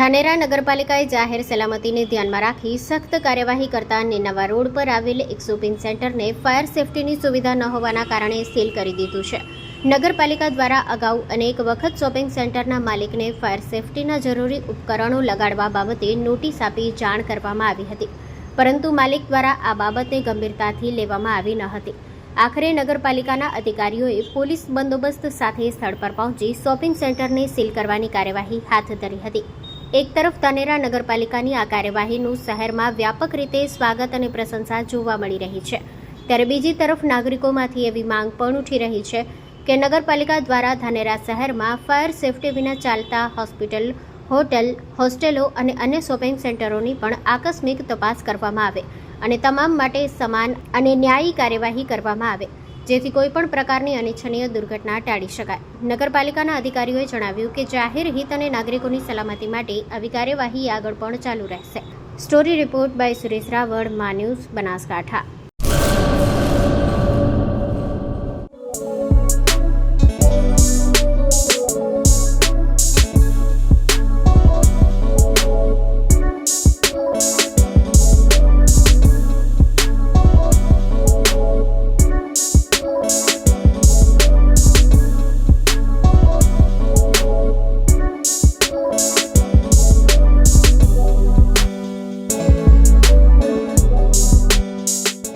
ધાનેરા નગરપાલિકાએ જાહેર સલામતીને ધ્યાનમાં રાખી સખ્ત કાર્યવાહી કરતા નેનાવા રોડ પર આવેલ એક શોપિંગ સેન્ટરને ફાયર સેફટીની સુવિધા ન હોવાના કારણે સીલ કરી દીધું છે. નગરપાલિકા દ્વારા અગાઉ અનેક વખત શોપિંગ સેન્ટરના માલિકને ફાયર સેફટીના જરૂરી ઉપકરણો લગાડવા બાબતે નોટિસ આપી જાણ કરવામાં આવી હતી. પરંતુ માલિક દ્વારા આ બાબતને ગંભીરતાથી લેવામાં આવી ન હતી. આખરે નગરપાલિકાના અધિકારીઓએ પોલીસ બંદોબસ્ત સાથે સ્થળ પર પહોંચી શોપિંગ સેન્ટરને સીલ કરવાની કાર્યવાહી હાથ ધરી હતી. એક તરફ ધાનેરા નગરપાલિકાની આ કાર્યવાહીનું શહેરમાં વ્યાપક રીતે સ્વાગત અને પ્રશંસા જોવા મળી રહી છે. ત્યારે બીજી તરફ નાગરિકોમાંથી એવી માંગ પણ ઉઠી રહી છે કે નગરપાલિકા દ્વારા ધાનેરા શહેરમાં ફાયર સેફટી વિના ચાલતા હોસ્પિટલ, હોટલ, હોસ્ટેલો અને અન્ય શોપિંગ સેન્ટરોની પણ આકસ્મિક તપાસ કરવામાં આવે અને તમામ માટે સમાન અને ન્યાયી કાર્યવાહી કરવામાં આવે. જેથી કોઈ પણ પ્રકારની અનિચ્છનીય દુર્ઘટના ટાળી શકાય. નગરપાલિકાના અધિકારીઓએ જણાવ્યું કે જાહેર હિત અને નાગરિકોની સલામતી માટે આવી કાર્યવાહી આગળ પણ ચાલુ રહેશે. Story report by Suresh Raval, Maa news Banaskantha.